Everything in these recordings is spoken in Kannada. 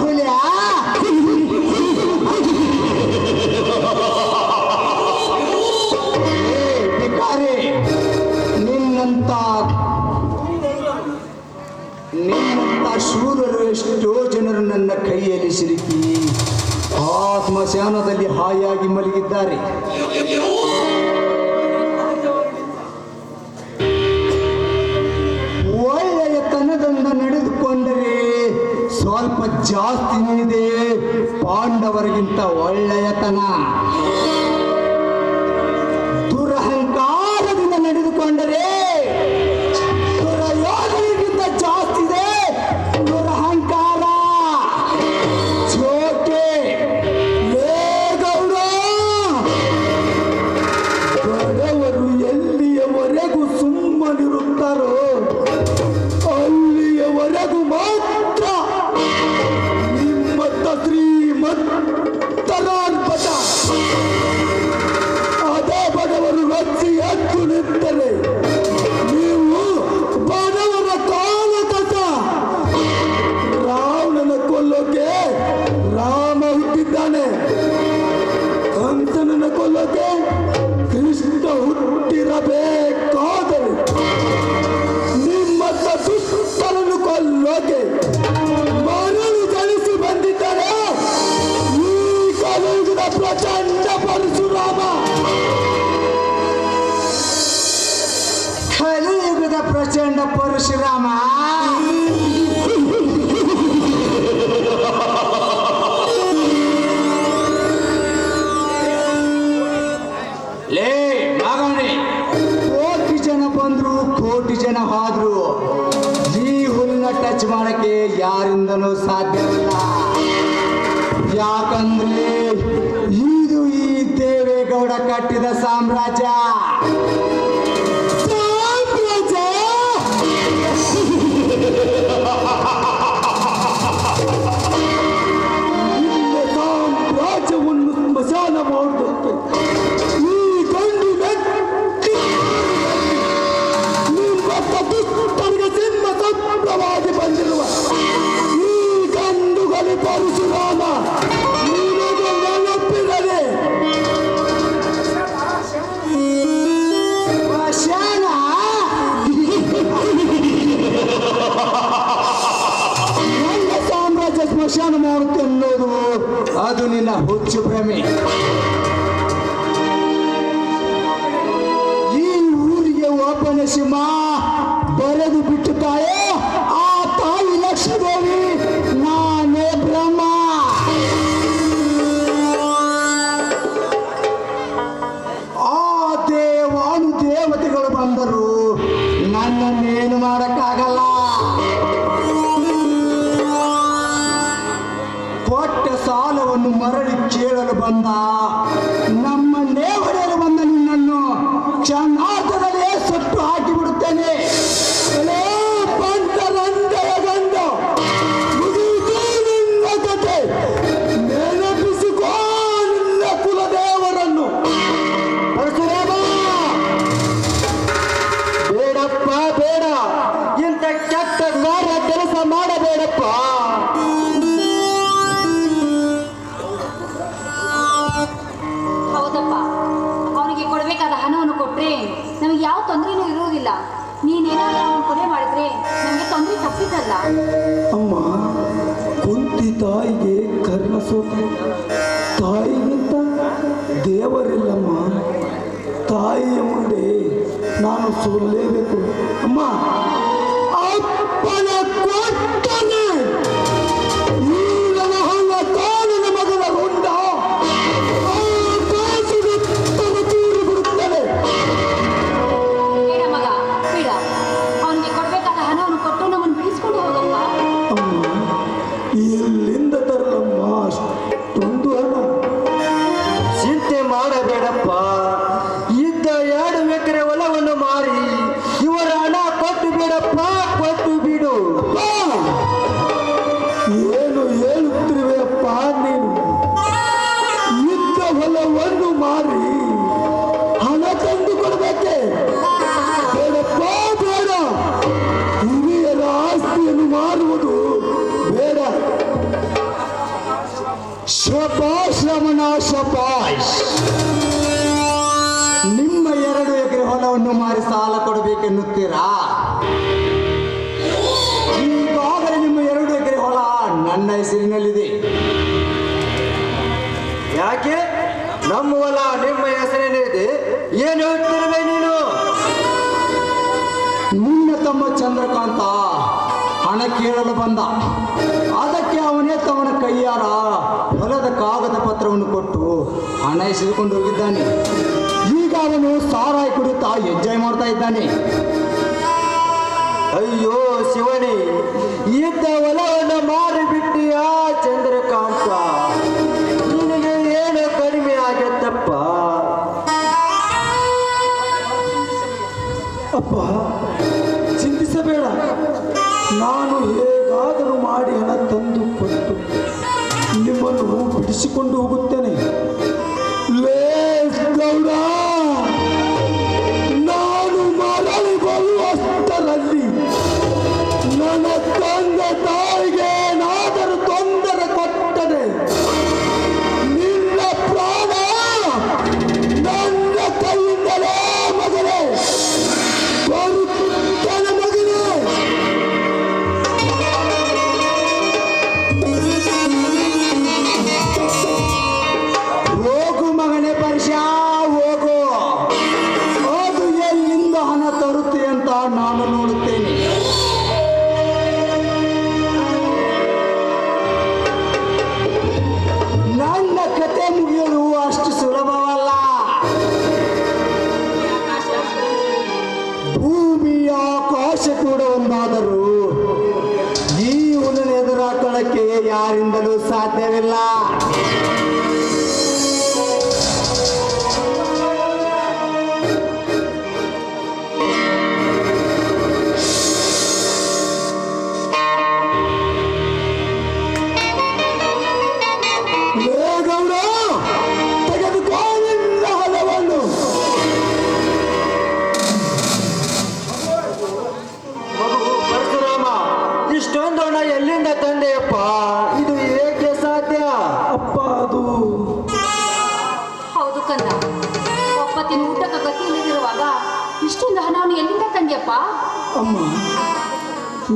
ಹುಲಿಯ? ನಿನ್ನಂತ ನಿನ್ನಂತ ಶೂರರು ಎಷ್ಟೋ ಜನರು ನನ್ನ ಕೈಯಲ್ಲಿ ಸಿಲುಕಿ ಆತ್ಮಶಾನದಲ್ಲಿ ಹಾಯಾಗಿ ಮಲಗಿದ್ದಾರೆ. ಸ್ವಲ್ಪ ಜಾಸ್ತಿ ಇದೆ ಪಾಂಡವರಿಗಿಂತ ಒಳ್ಳೆಯತನ ದುರಹಂಕಾರದಿಂದ ನಡೆದುಕೊಂಡರೆ ಯಾರಿಂದಲೂ ಸಾಧ್ಯವಿಲ್ಲ. ಯಾಕಂದ್ರೆ ಇದು ಈ ದೇವೇಗೌಡ ಕಟ್ಟಿದ ಸಾಮ್ರಾಜ್ಯ. ಪಕ್ಷಪ್ರೇಮಿ ಈ ಊರಿಗೆ ಒಬ್ಬ ನರಸಿಂಹ ಬರೆದು ಬಿಟ್ಟು ತಾಯೋ, ಆ ತಾಯಿ ಲಕ್ಷ್ಮೀದೇವಿ, ನಾನೇ ಬ್ರಹ್ಮ. ಆ ದೇವಾನು ದೇವತೆಗಳು ಬಂದರು. ನನ್ನನ್ನೇನು ಮಾಡ ಅಮ್ಮ ಕುಂತಿ ತಾಯಿಗೆ ಕರ್ಣಸೋತೆ ತಾಯಿಗಿಂತ ದೇವರಿಲ್ಲಮ್ಮ. ತಾಯಿಯ ಮುಂದೆ ನಾನು ಸೋಲೇಬೇಕು ಅಮ್ಮ Rose. ಶಪಾಶ್ ರಮಣ ನಿಮ್ಮ ಎರಡು ಎಕರೆ ಹೊಲವನ್ನು ಮಾರಿ ಸಾಲ ಕೊಡಬೇಕೆನ್ನುತ್ತೀರಾ? ಈಗಾಗಲೇ ನಿಮ್ಮ ಎರಡು ಎಕರೆ ಹೊಲ ನನ್ನ ಹೆಸರಿನಲ್ಲಿದೆ. ಯಾಕೆ? ನಮ್ಮ ಹೊಲ ನಿಮ್ಮ ಹೆಸರಿನಲ್ಲಿದೆ. ಏನು ಹೇಳ್ತಿರುವೆ ನೀನು? ನಿನ್ನ ತಮ್ಮ ಚಂದ್ರಕಾಂತ ಹಣ ಕೇಳಲು ಬಂದ. ಅದಕ್ಕೆ ಅವನೇ ತವನ ಕೈಯಾರ ಕಾಗದ ಪತ್ರವನ್ನು ಕೊಟ್ಟು ಹಣ ಎಸೆದುಕೊಂಡು ಹೋಗಿದ್ದಾನೆ. ಈಗ ಅವನು ಸಾರಾಯಿ ಕುಡಿತಾ ಎಂಜಾಯ್ ಮಾಡ್ತಾ ಇದ್ದಾನೆ. ಅಯ್ಯೋ ಶಿವನೇ ಇದ್ದ ಹೊಲವನ್ನು ಮಾರಿಬಿಟ್ಟಿಯ ಚಂದ್ರಕಾಂತ ನಿನಗೆ ಏನು ಕಡಿಮೆ ಆಗತ್ತಪ್ಪ? ಅಪ್ಪ, ಚಿಂತಿಸಬೇಡ. ನಾನು ಹೇಗಾದರೂ ಮಾಡಿ ಹಣ ತಂದು ಕೊಟ್ಟು ನಿಮ್ಮನ್ನು ಬಿಡಿಸಿಕೊಂಡು ಹೋಗುತ್ತೇನೆ. ಗೌಡ!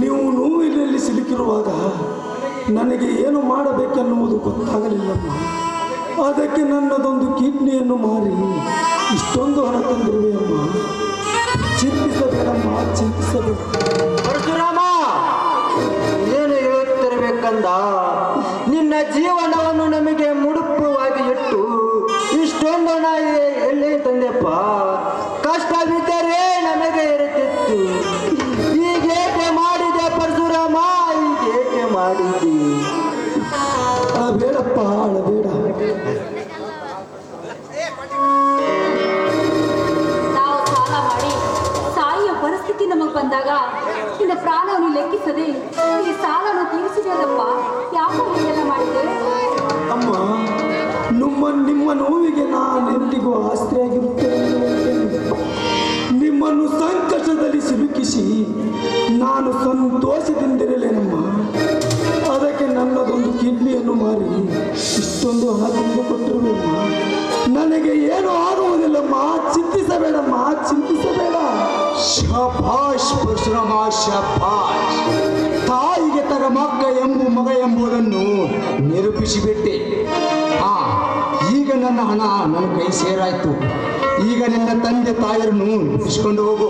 ನೀವು ನೋವಿನಲ್ಲಿ ಸಿಲುಕಿರುವಾಗ ನನಗೆ ಏನು ಮಾಡಬೇಕೆನ್ನುವುದು ಗೊತ್ತಾಗಲಿಲ್ಲಮ್ಮ ಅದಕ್ಕೆ ನನ್ನದೊಂದು ಕಿಡ್ನಿಯನ್ನು ಮಾರಿ ಇಷ್ಟೊಂದು ಹಣ ತಂದಿರುವೆ ಅಮ್ಮ. ಚಿಂತಿಸಬೇಡಮ್ಮ, ಚಿಂತಿಸಬೇಡ. ಏನು ಹೇಳುತ್ತಿರಬೇಕಂದ? ನಿನ್ನ ಜೀವನವನ್ನು ನಮಗೆ ಮುಡುಪವಾಗಿ ಇಟ್ಟು ಇಷ್ಟೊಂದು ಹಣ ಎಲ್ಲಿ ತಂದೆಪ್ಪ? ಕಷ್ಟವಿದ್ದರೆ ನಮಗೆ ಇರುತ್ತಿತ್ತು. ಪ್ರಾಣವನ್ನು ಈ ಸಾಲನ್ನು ತೀರಿಸಿದೆಯಲ್ಲಪ್ಪ? ಯಾಕೋ ಹೀಗೆಲ್ಲ ಮಾಡಿದೆ? ಅಮ್ಮ, ನಿಮ್ಮ ನಿಮ್ಮ ನೋವಿಗೆ ನಾನೆಂದಿಗೂ ಆಸ್ತಿಯಾಗಿರುತ್ತೇನೆ ನಿಮ್ಮನ್ನು ಸಂಕಷ್ಟದಲ್ಲಿ ಸಿಲುಕಿಸಿ ನಾನು ಸಂತೋಷದಿಂದಿರಲೇನಮ್ಮ. ಅದಕ್ಕೆ ನನ್ನದೊಂದು ಕಿಡ್ನಿಯನ್ನು ಮಾರಿ ಇಷ್ಟೊಂದು ಹಣ ಕೊಟ್ಟರು ಕೊಟ್ಟಿರುವೆಮ್ಮ. ನನಗೆ ಏನು ಆಗುವುದಿಲ್ಲಮ್ಮ. ಚಿಂತಿಸಬೇಡಮ್ಮ. ಚಿಂತಿಸಬೇಡ. ಶಭಾಷ್ ಪರಶುರಾಮ ಶಭಾಷ್ ತಾಯಿಗೆ ತರ ಮಕ್ಕ ಎಂಬು ಮಗ ಎಂಬುದನ್ನು ನಿರೂಪಿಸಿಬಿಟ್ಟೆ. ಆ, ಈಗ ನನ್ನ ಹಣ ನನ್ನ ಕೈ ಸೇರಾಯ್ತು. ಈಗ ನಿನ್ನ ತಂದೆ ತಾಯಿಯನ್ನು ಇಸ್ಕೊಂಡು ಹೋಗು.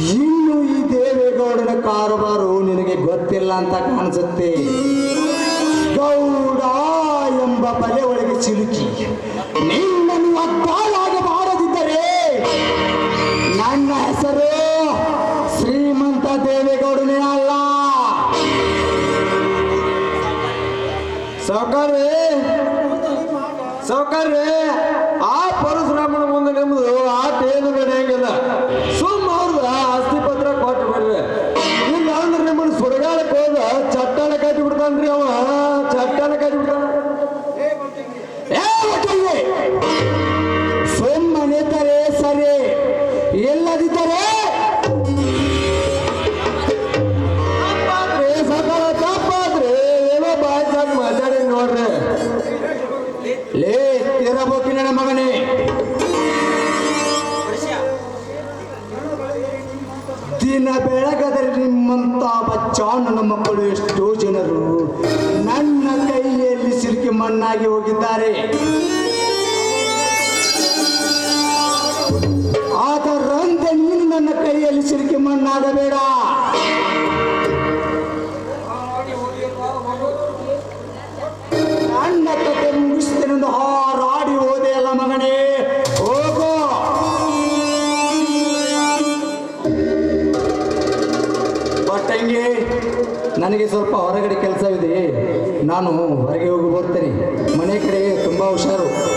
ಇನ್ನು ಈ ದೇವೇಗೌಡನ ಕಾರುಬಾರು ನಿನಗೆ ಗೊತ್ತಿಲ್ಲ ಅಂತ ಕಾಣಿಸುತ್ತೆ. ಗೌಡ ಎಂಬ ಬಲೆ ಒಳಗೆ ಸಿಲುಕಿ. ಇರಬೇಕು ಮಗನೇ. ದಿನ ಬೆಳಗದರೆ ನಿಮ್ಮಂತ ಬಚ್ಚಾಣನ ಮಕ್ಕಳು ಎಷ್ಟೋ ಜನರು ನನ್ನ ಕೈಯಲ್ಲಿ ಸಿಲುಕಿ ಮಣ್ಣಾಗಿ ಹೋಗಿದ್ದಾರೆ. ಆದರಂತೆ ನೀನು ನನ್ನ ಕೈಯಲ್ಲಿ ಸಿಲುಕಿ ಮಣ್ಣಾಗಬೇಡ. ನನ್ನ ಕತೆ ಮುಗಿಸ್ತೇನೆಂದು ಹಾ ನನಗೆ ಸ್ವಲ್ಪ ಹೊರಗಡೆ ಕೆಲಸವಿದೆ. ನಾನು ಹೊರಗೆ ಹೋಗಿ ಬರ್ತೇನೆ. ಮನೆ ಕಡೆ ತುಂಬ ಹುಷಾರು.